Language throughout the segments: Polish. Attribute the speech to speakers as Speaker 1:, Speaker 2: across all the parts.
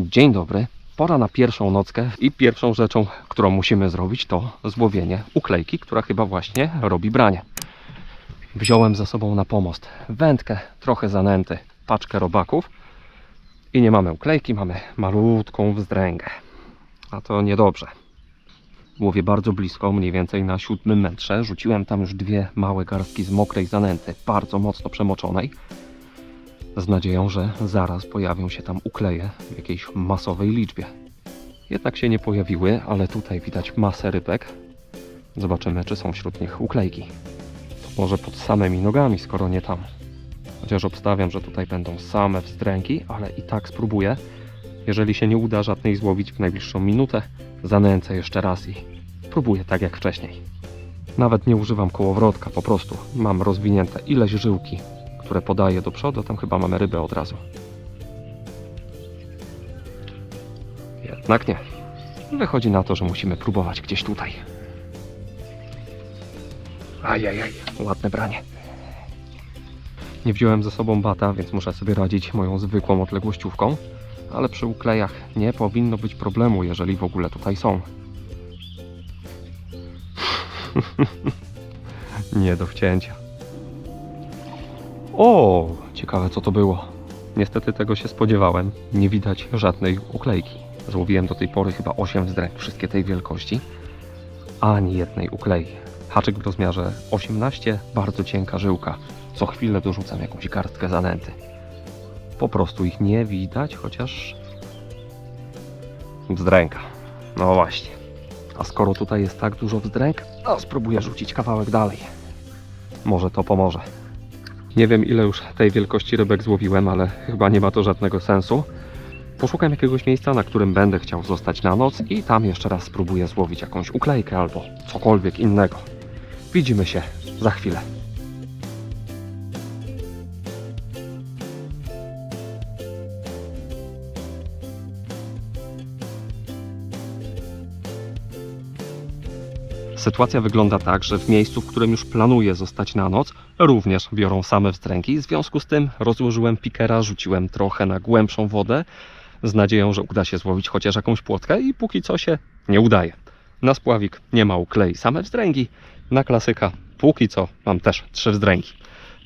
Speaker 1: Dzień dobry. Pora na pierwszą nockę i pierwszą rzeczą, którą musimy zrobić to złowienie uklejki, która chyba właśnie robi branie. Wziąłem ze sobą na pomost wędkę, trochę zanęty, paczkę robaków i nie mamy uklejki, mamy malutką wzdręgę. A to niedobrze. Łowię bardzo blisko, mniej więcej na siódmym metrze. Rzuciłem tam już dwie małe garstki z mokrej zanęty, bardzo mocno przemoczonej z nadzieją, że zaraz pojawią się tam ukleje w jakiejś masowej liczbie. Jednak się nie pojawiły, ale tutaj widać masę rybek. Zobaczymy, czy są wśród nich uklejki. To może pod samymi nogami, skoro nie tam. Chociaż obstawiam, że tutaj będą same wzdręki, ale i tak spróbuję. Jeżeli się nie uda żadnej złowić w najbliższą minutę, zanęcę jeszcze raz i próbuję tak jak wcześniej. Nawet nie używam kołowrotka, po prostu mam rozwinięte ileś żyłki, które podaję do przodu, tam chyba mamy rybę od razu. Jednak nie. Wychodzi na to, że musimy próbować gdzieś tutaj. Ajajaj, ładne branie. Nie wziąłem ze sobą bata, więc muszę sobie radzić moją zwykłą odległościówką, ale przy uklejach nie powinno być problemu, jeżeli w ogóle tutaj są. nie do wcięcia. O, ciekawe co to było. Niestety tego się spodziewałem. Nie widać żadnej uklejki. Złowiłem do tej pory chyba 8 wzdręk, wszystkie tej wielkości. Ani jednej uklei. Haczyk w rozmiarze 18, bardzo cienka żyłka. Co chwilę dorzucam jakąś garstkę zanęty. Po prostu ich nie widać, chociaż... Wzdręka. No właśnie. A skoro tutaj jest tak dużo wzdręk, to spróbuję rzucić kawałek dalej. Może to pomoże. Nie wiem ile już tej wielkości rybek złowiłem, ale chyba nie ma to żadnego sensu. Poszukam jakiegoś miejsca, na którym będę chciał zostać na noc i tam jeszcze raz spróbuję złowić jakąś uklejkę albo cokolwiek innego. Widzimy się za chwilę. Sytuacja wygląda tak, że w miejscu, w którym już planuję zostać na noc, również biorą same wstręki. W związku z tym rozłożyłem pikera, rzuciłem trochę na głębszą wodę z nadzieją, że uda się złowić chociaż jakąś płotkę i póki co się nie udaje. Na spławik nie ma uklei, same wzdręgi. Na klasyka póki co mam też trzy wzdręgi.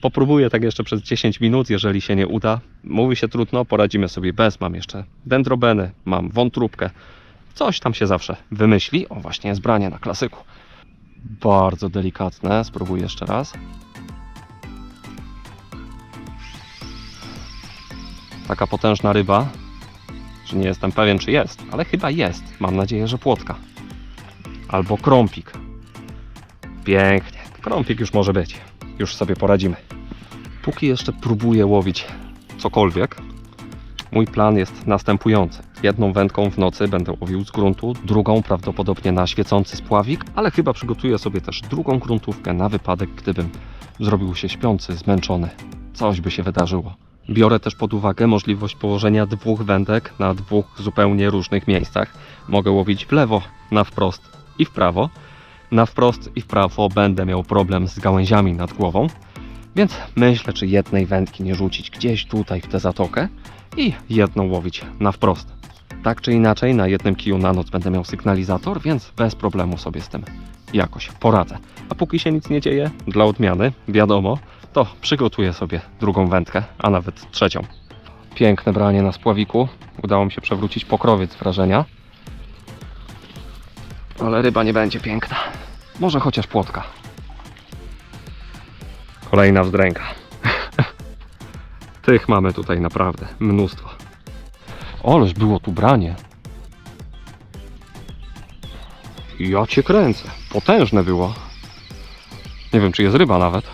Speaker 1: Popróbuję tak jeszcze przez 10 minut, jeżeli się nie uda. Mówi się trudno, poradzimy sobie bez. Mam jeszcze dendrobeny, mam wątróbkę. Coś tam się zawsze wymyśli. O, właśnie jest branie na klasyku. Bardzo delikatne. Spróbuję jeszcze raz. Taka potężna ryba, że nie jestem pewien, czy jest, ale chyba jest. Mam nadzieję, że płotka. Albo krąpik. Pięknie. Krąpik już może być. Już sobie poradzimy. Póki jeszcze próbuję łowić cokolwiek, mój plan jest następujący. Jedną wędką w nocy będę łowił z gruntu, drugą prawdopodobnie na świecący spławik, ale chyba przygotuję sobie też drugą gruntówkę na wypadek, gdybym zrobił się śpiący, zmęczony. Coś by się wydarzyło. Biorę też pod uwagę możliwość położenia dwóch wędek na dwóch zupełnie różnych miejscach. Mogę łowić w lewo, na wprost i w prawo. Na wprost i w prawo będę miał problem z gałęziami nad głową, więc myślę, czy jednej wędki nie rzucić gdzieś tutaj w tę zatokę i jedną łowić na wprost. Tak czy inaczej, na jednym kiju na noc będę miał sygnalizator, więc bez problemu sobie z tym jakoś poradzę. A póki się nic nie dzieje, dla odmiany, wiadomo, to przygotuję sobie drugą wędkę, a nawet trzecią. Piękne branie na spławiku. Udało mi się przewrócić pokrowiec wrażenia. Ale ryba nie będzie piękna. Może chociaż płotka. Kolejna wzdręka. Tych mamy tutaj naprawdę mnóstwo. Oleż było tu branie. Ja cię kręcę. Potężne było. Nie wiem, czy jest ryba nawet.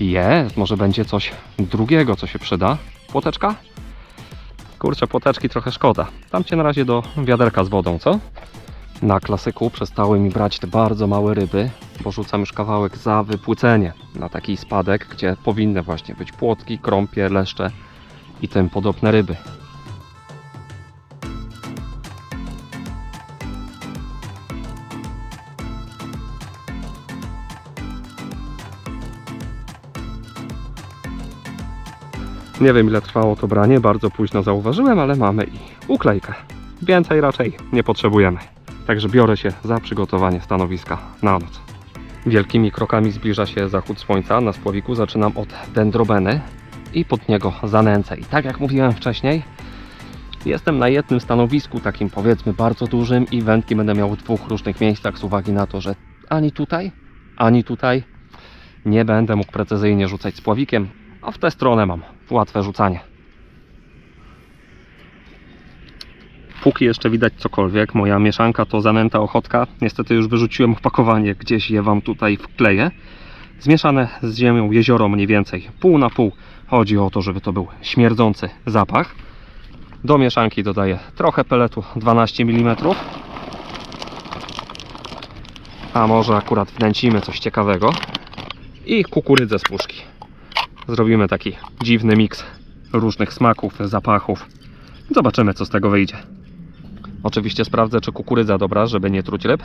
Speaker 1: Jest, może będzie coś drugiego, co się przyda. Płoteczka? Kurczę, płoteczki trochę szkoda. Dam cię na razie do wiaderka z wodą, co? Na klasyku przestały mi brać te bardzo małe ryby, bo rzucam już kawałek za wypłycenie na taki spadek, gdzie powinny właśnie być płotki, krąpie, leszcze i tym podobne ryby. Nie wiem ile trwało to branie, bardzo późno zauważyłem, ale mamy i uklejkę. Więcej raczej nie potrzebujemy. Także biorę się za przygotowanie stanowiska na noc. Wielkimi krokami zbliża się zachód słońca. Na spłowiku zaczynam od dendrobeny i pod niego zanęcę. I tak jak mówiłem wcześniej, jestem na jednym stanowisku, takim powiedzmy bardzo dużym i wędki będę miał w dwóch różnych miejscach z uwagi na to, że ani tutaj, ani tutaj nie będę mógł precyzyjnie rzucać spławikiem, a w tę stronę mam łatwe rzucanie. Póki jeszcze widać cokolwiek, moja mieszanka to zanęta ochotka. Niestety już wyrzuciłem opakowanie, gdzieś je Wam tutaj wkleję. Zmieszane z ziemią jezioro mniej więcej, pół na pół. Chodzi o to, żeby to był śmierdzący zapach. Do mieszanki dodaję trochę peletu 12 mm. A może akurat wnęcimy coś ciekawego. I kukurydzę z puszki. Zrobimy taki dziwny miks różnych smaków, zapachów. Zobaczymy, co z tego wyjdzie. Oczywiście sprawdzę, czy kukurydza dobra, żeby nie truć ryb.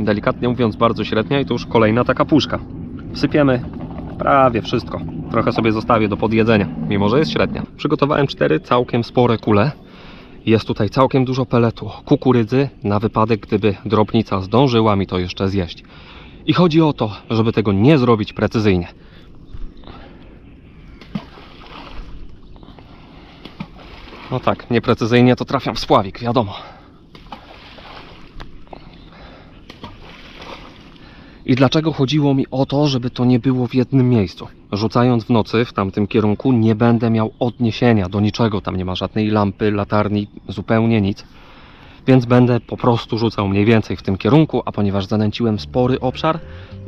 Speaker 1: Delikatnie mówiąc, bardzo średnia i to już kolejna taka puszka. Wsypiemy prawie wszystko. Trochę sobie zostawię do podjedzenia, mimo że jest średnia. Przygotowałem cztery całkiem spore kule. Jest tutaj całkiem dużo peletu kukurydzy, na wypadek, gdyby drobnica zdążyła mi to jeszcze zjeść. I chodzi o to, żeby tego nie zrobić precyzyjnie. No tak, nieprecyzyjnie to trafiam w spławik, wiadomo. I dlaczego chodziło mi o to, żeby to nie było w jednym miejscu? Rzucając w nocy w tamtym kierunku nie będę miał odniesienia do niczego. Tam nie ma żadnej lampy, latarni, zupełnie nic. Więc będę po prostu rzucał mniej więcej w tym kierunku, a ponieważ zanęciłem spory obszar,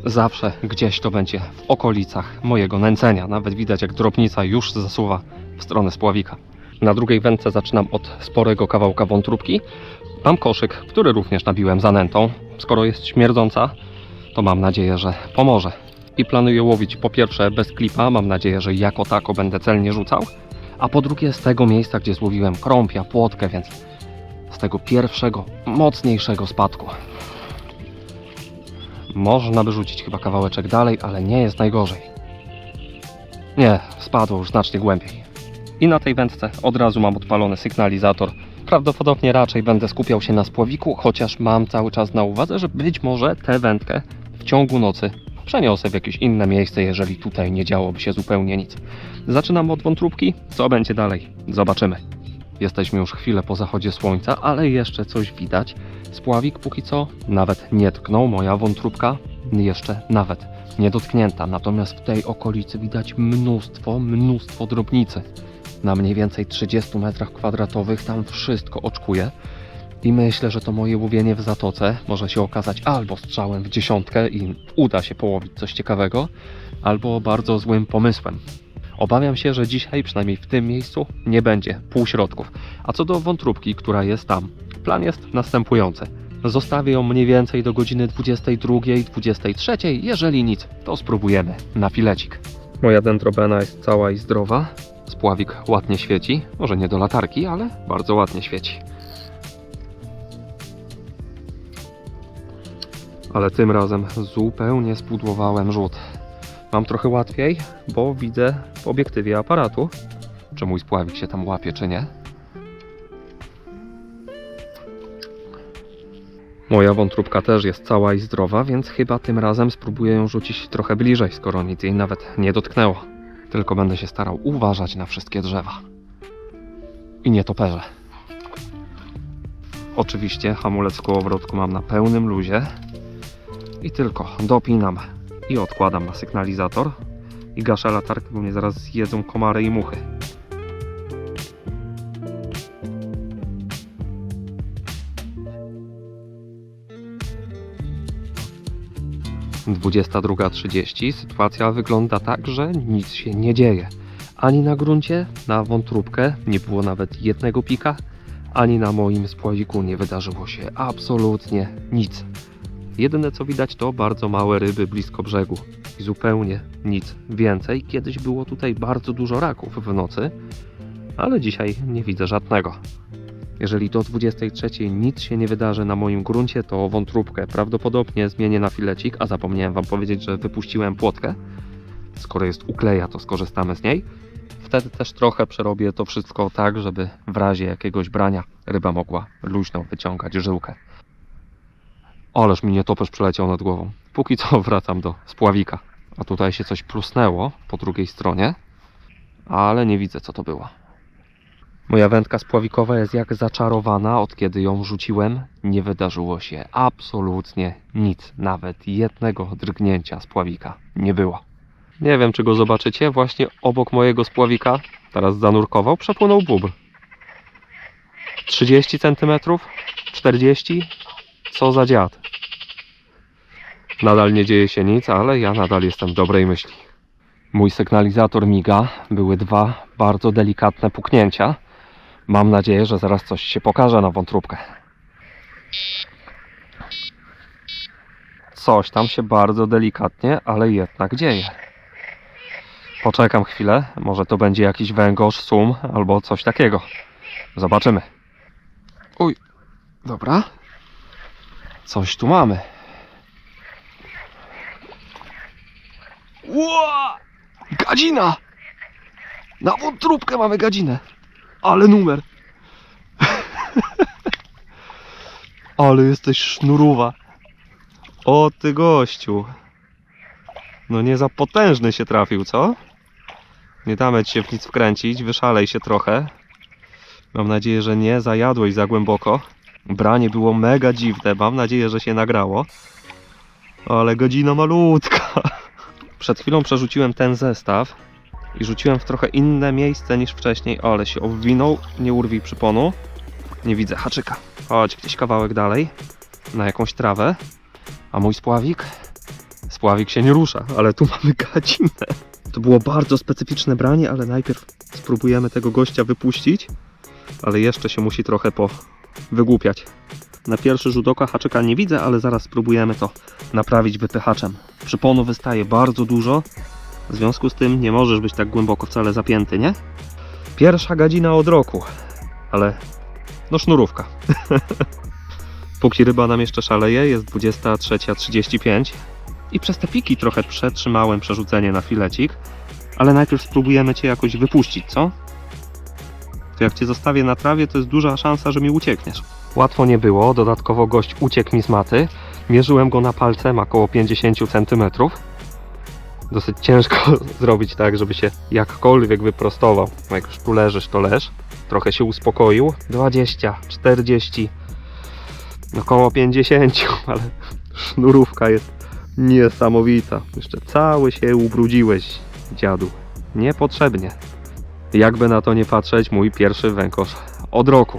Speaker 1: zawsze gdzieś to będzie w okolicach mojego nęcenia. Nawet widać jak drobnica już zasuwa w stronę spławika. Na drugiej wędce zaczynam od sporego kawałka wątróbki. Mam koszyk, który również nabiłem zanętą. Skoro jest śmierdząca, to mam nadzieję, że pomoże. I planuję łowić po pierwsze bez klipa, mam nadzieję, że jako tako będę celnie rzucał, a po drugie z tego miejsca, gdzie złowiłem krąpia, płotkę, więc z tego pierwszego, mocniejszego spadku. Można by rzucić chyba kawałeczek dalej, ale nie jest najgorzej. Nie, spadło już znacznie głębiej. I na tej wędce od razu mam odpalony sygnalizator. Prawdopodobnie raczej będę skupiał się na spłowiku, chociaż mam cały czas na uwadze, że być może tę wędkę w ciągu nocy przeniosę w jakieś inne miejsce, jeżeli tutaj nie działoby się zupełnie nic. Zaczynam od wątróbki, co będzie dalej? Zobaczymy. Jesteśmy już chwilę po zachodzie słońca, ale jeszcze coś widać. Spławik póki co nawet nie tknął, moja wątróbka jeszcze nawet nie dotknięta. Natomiast w tej okolicy widać mnóstwo, mnóstwo drobnicy. Na mniej więcej 30 metrach kwadratowych tam wszystko oczkuje. I myślę, że to moje łowienie w zatoce może się okazać albo strzałem w dziesiątkę i uda się połowić coś ciekawego, albo bardzo złym pomysłem. Obawiam się, że dzisiaj, przynajmniej w tym miejscu, nie będzie półśrodków. A co do wątróbki, która jest tam, plan jest następujący. Zostawię ją mniej więcej do godziny 22, 23. Jeżeli nic, to spróbujemy na filecik. Moja dendrobena jest cała i zdrowa. Spławik ładnie świeci. Może nie do latarki, ale bardzo ładnie świeci. Ale tym razem zupełnie spudłowałem rzut. Mam trochę łatwiej, bo widzę w obiektywie aparatu, czy mój spławik się tam łapie, czy nie. Moja wątróbka też jest cała i zdrowa, więc chyba tym razem spróbuję ją rzucić trochę bliżej, skoro nic jej nawet nie dotknęło. Tylko będę się starał uważać na wszystkie drzewa. I nietoperze. Oczywiście hamulec kołowrotku mam na pełnym luzie. I tylko dopinam i odkładam na sygnalizator. I gaszę latarkę, bo mnie zaraz zjedzą komary i muchy. Dwudziesta druga trzydzieści. Sytuacja wygląda tak, że nic się nie dzieje. Ani na gruncie, na wątróbkę nie było nawet jednego pika, ani na moim spławiku nie wydarzyło się absolutnie nic. Jedyne co widać to bardzo małe ryby blisko brzegu i zupełnie nic więcej. Kiedyś było tutaj bardzo dużo raków w nocy, ale dzisiaj nie widzę żadnego. Jeżeli do 23 nic się nie wydarzy na moim gruncie, to wątróbkę prawdopodobnie zmienię na filecik, a zapomniałem Wam powiedzieć, że wypuściłem płotkę. Skoro jest ukleja, to skorzystamy z niej. wtedy też trochę przerobię to wszystko tak, żeby w razie jakiegoś brania ryba mogła luźno wyciągać żyłkę. Ależ mi nietoperz przeleciał nad głową. Póki co wracam do spławika. A tutaj się coś plusnęło po drugiej stronie, ale nie widzę co to było. Moja wędka spławikowa jest jak zaczarowana. Od kiedy ją rzuciłem, nie wydarzyło się absolutnie nic. Nawet jednego drgnięcia spławika nie było. Nie wiem, czy go zobaczycie. Właśnie obok mojego spławika, teraz zanurkował, przepłynął bóbr. 30 cm? 40? Co za dziad. Nadal nie dzieje się nic, ale ja nadal jestem dobrej myśli. Mój sygnalizator miga. Były dwa bardzo delikatne puknięcia. Mam nadzieję, że zaraz coś się pokaże na wątróbkę. Coś tam się bardzo delikatnie, ale jednak dzieje. Poczekam chwilę, może to będzie jakiś węgorz, sum albo coś takiego. Zobaczymy. Uj, dobra. Coś tu mamy. Ła! Gadzina! Na wątróbkę mamy gadzinę. Ale numer. Ale jesteś sznurowa. O ty gościu. No nie za potężny się trafił, co? Nie damy ci się w nic wkręcić, wyszalej się trochę. Mam nadzieję, że nie zajadłeś za głęboko. Branie było mega dziwne, mam nadzieję, że się nagrało. Ale godzina malutka. Przed chwilą przerzuciłem ten zestaw i rzuciłem w trochę inne miejsce niż wcześniej, ale się obwinął, nie urwij przyponu. Nie widzę haczyka. Chodź gdzieś kawałek dalej, na jakąś trawę. A mój spławik? Spławik się nie rusza, ale tu mamy gadzinę. To było bardzo specyficzne branie, ale najpierw spróbujemy tego gościa wypuścić. Ale jeszcze się musi trochę po wygłupiać. Na pierwszy rzut oka haczyka nie widzę, ale zaraz spróbujemy to naprawić wypychaczem. Przyponu wystaje bardzo dużo, w związku z tym nie możesz być tak głęboko wcale zapięty, nie? Pierwsza godzina od roku, ale no sznurówka. Póki ryba nam jeszcze szaleje, jest 23.35 i przez te piki trochę przetrzymałem przerzucenie na filecik, ale najpierw spróbujemy Cię jakoś wypuścić, co? To jak Cię zostawię na trawie, to jest duża szansa, że mi uciekniesz. Łatwo nie było, dodatkowo gość uciekł mi z maty. Mierzyłem go na palce, ma około 50 cm. Dosyć ciężko zrobić tak, żeby się jakkolwiek wyprostował. No jak już tu leżysz, to leż. Trochę się uspokoił. 20, 40, około 50, ale sznurówka jest niesamowita. Jeszcze cały się ubrudziłeś, dziadu. Niepotrzebnie. Jakby na to nie patrzeć, mój pierwszy węgorz od roku.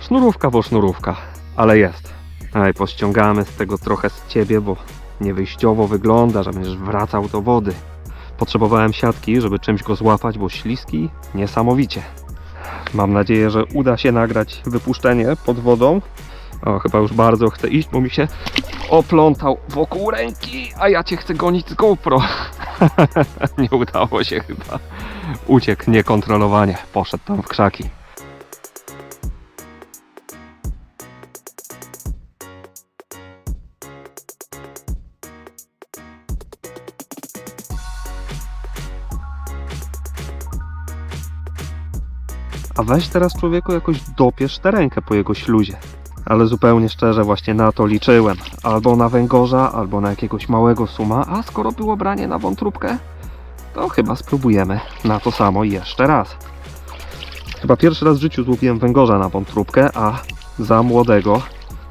Speaker 1: Sznurówka bo sznurówka, ale jest. Aj, pościągamy z tego trochę z ciebie, bo niewyjściowo wygląda, że będziesz wracał do wody. Potrzebowałem siatki, żeby czymś go złapać, bo śliski niesamowicie. Mam nadzieję, że uda się nagrać wypuszczenie pod wodą. O, chyba już bardzo chcę iść, bo mi się oplątał wokół ręki, a ja cię chcę gonić z GoPro. Nie udało się chyba. Uciekł niekontrolowanie, poszedł tam w krzaki. A weź teraz człowieku jakoś dopiesz tę rękę po jego śluzie. Ale zupełnie szczerze właśnie na to liczyłem. Albo na węgorza, albo na jakiegoś małego suma, a skoro było branie na wątróbkę, to chyba spróbujemy na to samo jeszcze raz. Chyba pierwszy raz w życiu złowiłem węgorza na wątróbkę, a za młodego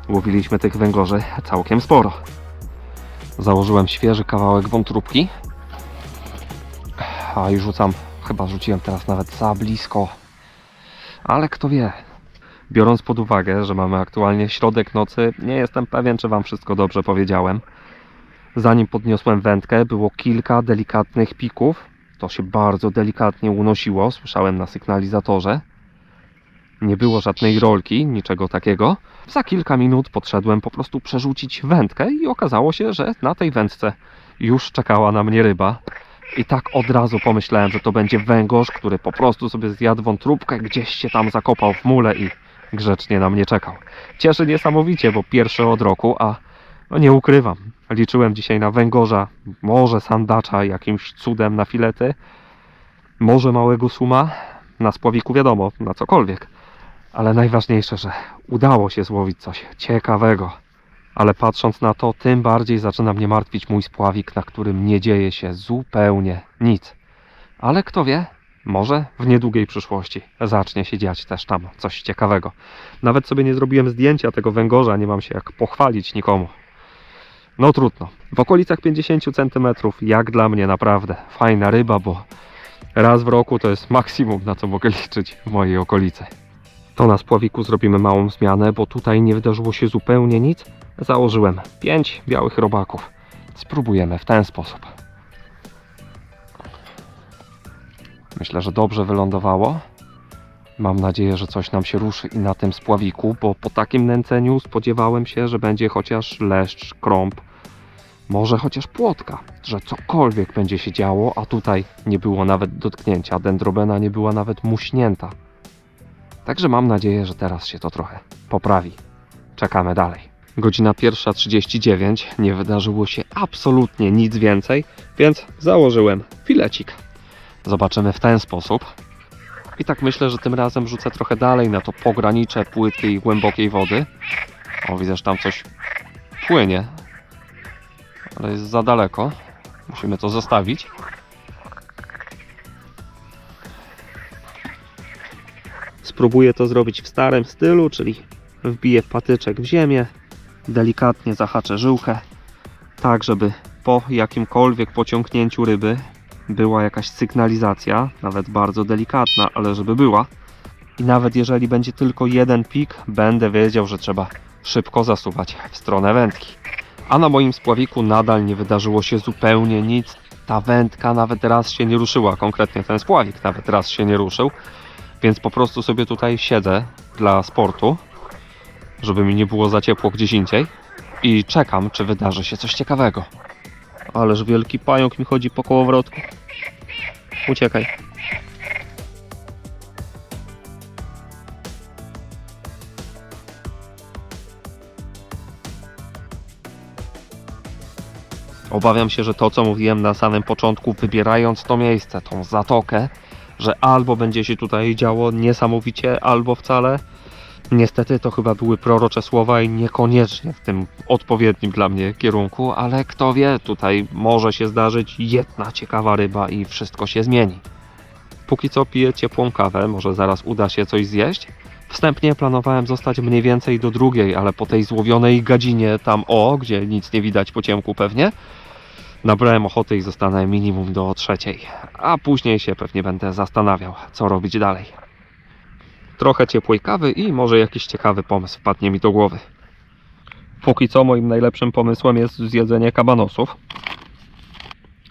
Speaker 1: łowiliśmy tych węgorzy całkiem sporo. Założyłem świeży kawałek wątróbki. A i rzucam, chyba rzuciłem teraz nawet za blisko. Ale kto wie. Biorąc pod uwagę, że mamy aktualnie środek nocy, nie jestem pewien, czy Wam wszystko dobrze powiedziałem. Zanim podniosłem wędkę, było kilka delikatnych pików. To się bardzo delikatnie unosiło, słyszałem na sygnalizatorze. Nie było żadnej rolki, niczego takiego. Za kilka minut podszedłem po prostu przerzucić wędkę i okazało się, że na tej wędce już czekała na mnie ryba. I tak od razu pomyślałem, że to będzie węgorz, który po prostu sobie zjadł wątróbkę, gdzieś się tam zakopał w mule i grzecznie na mnie czekał. Cieszy niesamowicie, bo pierwszy od roku, a no nie ukrywam, liczyłem dzisiaj na węgorza, może sandacza, jakimś cudem na filety, Może małego suma, na spławiku wiadomo, na cokolwiek. Ale najważniejsze, że udało się złowić coś ciekawego. Ale patrząc na to, tym bardziej zaczyna mnie martwić mój spławik, na którym nie dzieje się zupełnie nic. Ale kto wie, może w niedługiej przyszłości zacznie się dziać też tam coś ciekawego. Nawet sobie nie zrobiłem zdjęcia tego węgorza, nie mam się jak pochwalić nikomu. No trudno. W okolicach 50 cm, jak dla mnie naprawdę fajna ryba, bo raz w roku to jest maksimum, na co mogę liczyć w mojej okolicy. To na spławiku zrobimy małą zmianę, bo tutaj nie wydarzyło się zupełnie nic. Założyłem 5 białych robaków. Spróbujemy w ten sposób. Myślę, że dobrze wylądowało. Mam nadzieję, że coś nam się ruszy i na tym spławiku, bo po takim nęceniu spodziewałem się, że będzie chociaż leszcz, krąb, może chociaż płotka, że cokolwiek będzie się działo, a tutaj nie było nawet dotknięcia, dendrobena nie była nawet muśnięta. Także mam nadzieję, że teraz się to trochę poprawi. Czekamy dalej. Godzina 1.39, nie wydarzyło się absolutnie nic więcej, więc założyłem filecik. Zobaczymy w ten sposób. I tak myślę, że tym razem rzucę trochę dalej na to pogranicze płytkiej głębokiej wody. O, widzę, że tam coś płynie. Ale jest za daleko. Musimy to zostawić. Spróbuję to zrobić w starym stylu, czyli wbiję patyczek w ziemię, delikatnie zahaczę żyłkę, tak żeby po jakimkolwiek pociągnięciu ryby była jakaś sygnalizacja, nawet bardzo delikatna, ale żeby była. I nawet jeżeli będzie tylko jeden pik, będę wiedział, że trzeba szybko zasuwać w stronę wędki. A na moim spławiku nadal nie wydarzyło się zupełnie nic. Ta wędka nawet raz się nie ruszyła, konkretnie ten spławik nawet raz się nie ruszył. Więc po prostu sobie tutaj siedzę dla sportu, żeby mi nie było za ciepło gdzieś indziej. I czekam, czy wydarzy się coś ciekawego. Ależ wielki pająk mi chodzi po kołowrotku. Uciekaj. Obawiam się, że to, co mówiłem na samym początku, wybierając to miejsce, tą zatokę, że albo będzie się tutaj działo niesamowicie, albo wcale. Niestety to chyba były prorocze słowa i niekoniecznie w tym odpowiednim dla mnie kierunku, ale kto wie, tutaj może się zdarzyć jedna ciekawa ryba i wszystko się zmieni. Póki co piję ciepłą kawę, może zaraz uda się coś zjeść. Wstępnie planowałem zostać mniej więcej do drugiej, ale po tej złowionej gadzinie tam o, gdzie nic nie widać po ciemku pewnie, nabrałem ochoty i zostanę minimum do trzeciej, a później się pewnie będę zastanawiał, co robić dalej. Trochę ciepłej kawy i może jakiś ciekawy pomysł wpadnie mi do głowy. Póki co moim najlepszym pomysłem jest zjedzenie kabanosów,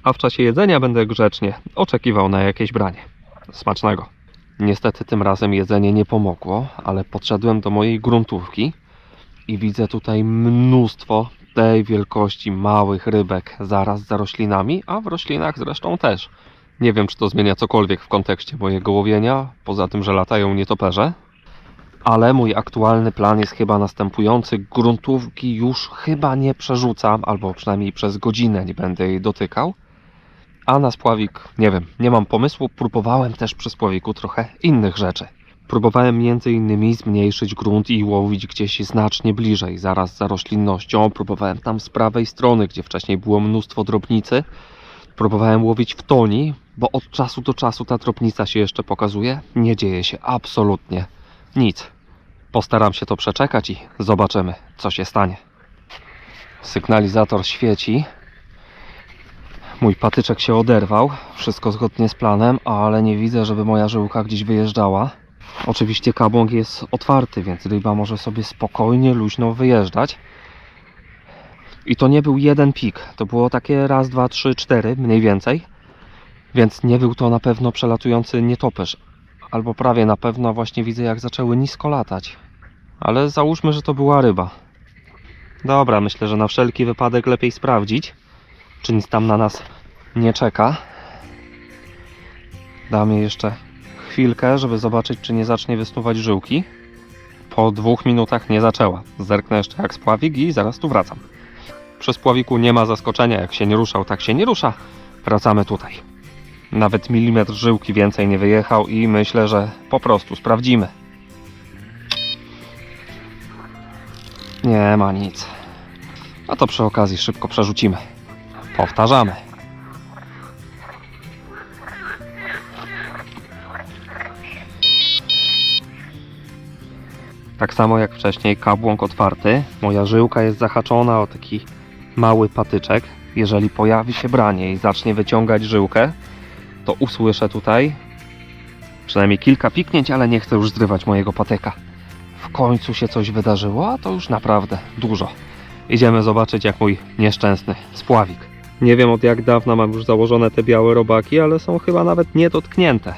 Speaker 1: a w czasie jedzenia będę grzecznie oczekiwał na jakieś branie. Smacznego. Niestety tym razem jedzenie nie pomogło, ale podszedłem do mojej gruntówki i widzę tutaj mnóstwo tej wielkości małych rybek zaraz za roślinami, a w roślinach zresztą też. Nie wiem, czy to zmienia cokolwiek w kontekście mojego łowienia, poza tym, że latają nietoperze. Ale mój aktualny plan jest chyba następujący. Gruntówki już chyba nie przerzucam, albo przynajmniej przez godzinę nie będę jej dotykał. A na spławik, nie wiem, nie mam pomysłu. Próbowałem też przy spławiku trochę innych rzeczy. Próbowałem innymi zmniejszyć grunt i łowić gdzieś znacznie bliżej, zaraz za roślinnością. Próbowałem tam z prawej strony, gdzie wcześniej było mnóstwo drobnicy. Próbowałem łowić w toni, bo od czasu do czasu ta drobnica się jeszcze pokazuje. Nie dzieje się absolutnie nic. Postaram się to przeczekać i zobaczymy, co się stanie. Sygnalizator świeci. Mój patyczek się oderwał. Wszystko zgodnie z planem, ale nie widzę, żeby moja żyłka gdzieś wyjeżdżała. Oczywiście kabłąk jest otwarty, więc ryba może sobie spokojnie, luźno wyjeżdżać. I to nie był jeden pik. To było takie raz, dwa, trzy, cztery, mniej więcej. Więc nie był to na pewno przelatujący nietoperz. Albo prawie na pewno właśnie widzę jak zaczęły nisko latać. Ale załóżmy, że to była ryba. Dobra, myślę, że na wszelki wypadek lepiej sprawdzić, czy nic tam na nas nie czeka. Damy jeszcze chwilkę, żeby zobaczyć, czy nie zacznie wysnuwać żyłki. Po dwóch minutach nie zaczęła. Zerknę jeszcze jak spławik i zaraz tu wracam. Przy spławiku nie ma zaskoczenia, jak się nie ruszał, tak się nie rusza. Wracamy tutaj. Nawet milimetr żyłki więcej nie wyjechał i myślę, że po prostu sprawdzimy. Nie ma nic. A to przy okazji szybko przerzucimy. Powtarzamy. Tak samo jak wcześniej kabłąk otwarty. Moja żyłka jest zahaczona o taki mały patyczek. Jeżeli pojawi się branie i zacznie wyciągać żyłkę, to usłyszę tutaj przynajmniej kilka piknięć, ale nie chcę już zrywać mojego patyka. W końcu się coś wydarzyło, a to już naprawdę dużo. Idziemy zobaczyć jak mój nieszczęsny spławik. Nie wiem od jak dawna mam już założone te białe robaki, ale są chyba nawet niedotknięte.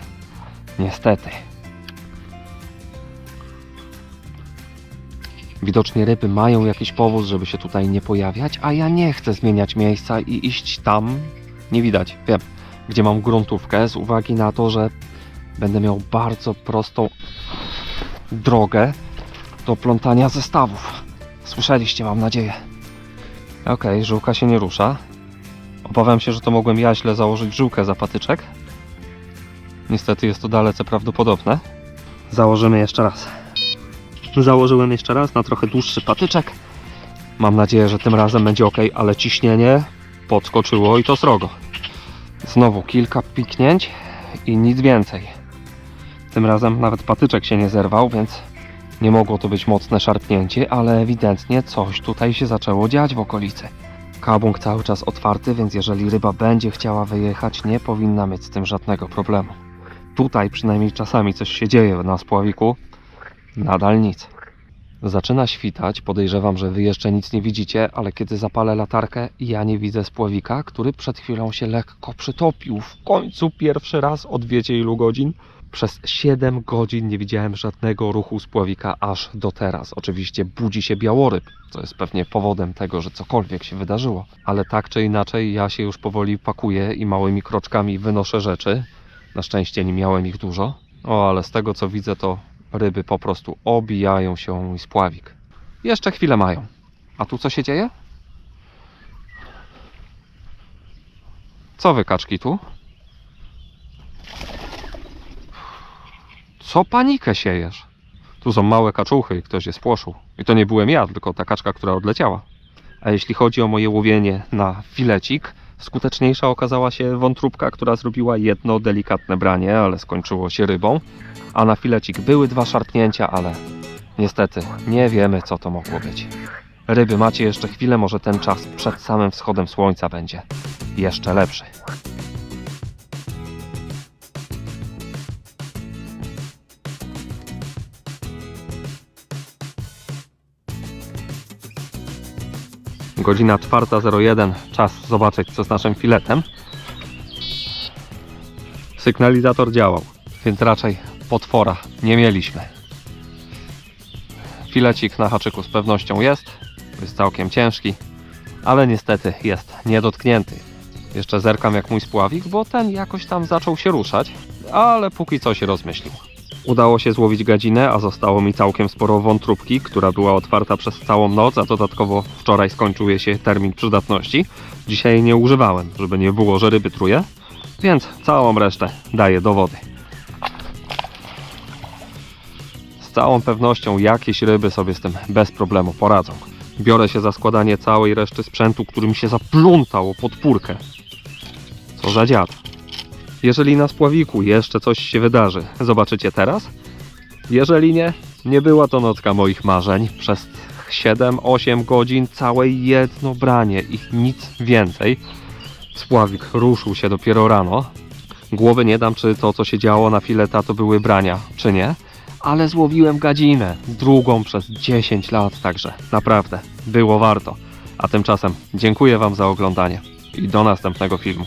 Speaker 1: Niestety. Widocznie ryby mają jakiś powód, żeby się tutaj nie pojawiać, a ja nie chcę zmieniać miejsca i iść tam, nie widać, wiem, gdzie mam gruntówkę, z uwagi na to, że będę miał bardzo prostą drogę do plątania zestawów. Słyszeliście, mam nadzieję. Okej, żyłka się nie rusza. Obawiam się, że to mogłem ja źle założyć żyłkę za patyczek. Niestety jest to dalece prawdopodobne. Założymy jeszcze raz. Założyłem jeszcze raz na trochę dłuższy patyczek. Mam nadzieję, że tym razem będzie ok, ale ciśnienie podskoczyło i to srogo. Znowu kilka piknięć i nic więcej. Tym razem nawet patyczek się nie zerwał, więc nie mogło to być mocne szarpnięcie, ale ewidentnie coś tutaj się zaczęło dziać w okolicy. Kabung cały czas otwarty, więc jeżeli ryba będzie chciała wyjechać, nie powinna mieć z tym żadnego problemu. Tutaj przynajmniej czasami coś się dzieje na spławiku, nadal nic. Zaczyna świtać, podejrzewam, że wy jeszcze nic nie widzicie, ale kiedy zapalę latarkę, ja nie widzę spławika, który przed chwilą się lekko przytopił. W końcu pierwszy raz od wiecie ilu godzin? Przez 7 godzin nie widziałem żadnego ruchu spławika aż do teraz. Oczywiście budzi się białoryb, co jest pewnie powodem tego, że cokolwiek się wydarzyło. Ale tak czy inaczej, ja się już powoli pakuję i małymi kroczkami wynoszę rzeczy. Na szczęście nie miałem ich dużo. O, ale z tego co widzę, to ryby po prostu obijają się mój spławik. Jeszcze chwilę mają. A tu co się dzieje? Co wy kaczki tu? Co panikę siejesz? Tu są małe kaczuchy i ktoś je spłoszył. I to nie byłem ja, tylko ta kaczka, która odleciała. A jeśli chodzi o moje łowienie na filecik, skuteczniejsza okazała się wątróbka, która zrobiła jedno delikatne branie, ale skończyło się rybą. A na filecik były dwa szarpnięcia, ale niestety nie wiemy, co to mogło być. Ryby macie jeszcze chwilę, może ten czas przed samym wschodem słońca będzie jeszcze lepszy. Godzina 4.01. Czas zobaczyć, co z naszym filetem. Sygnalizator działał, więc raczej potwora nie mieliśmy. Filecik na haczyku z pewnością jest. Jest całkiem ciężki, ale niestety jest niedotknięty. Jeszcze zerkam jak mój spławik, bo ten jakoś tam zaczął się ruszać, ale póki co się rozmyślił. Udało się złowić gadzinę, a zostało mi całkiem sporo wątróbki, która była otwarta przez całą noc, a dodatkowo wczoraj skończył się termin przydatności. Dzisiaj nie używałem, żeby nie było, że ryby truje, więc całą resztę daję do wody. Z całą pewnością jakieś ryby sobie z tym bez problemu poradzą. Biorę się za składanie całej reszty sprzętu, który mi się zaplątał o podpórkę. Co za dziad. Jeżeli na spławiku jeszcze coś się wydarzy, zobaczycie teraz? Jeżeli nie, nie była to nocka moich marzeń. Przez 7-8 godzin całe jedno branie i nic więcej. Spławik ruszył się dopiero rano. Głowy nie dam, czy to, co się działo na fileta, to były brania, czy nie. Ale złowiłem gadzinę, drugą przez 10 lat, także naprawdę było warto. A tymczasem dziękuję Wam za oglądanie i do następnego filmu.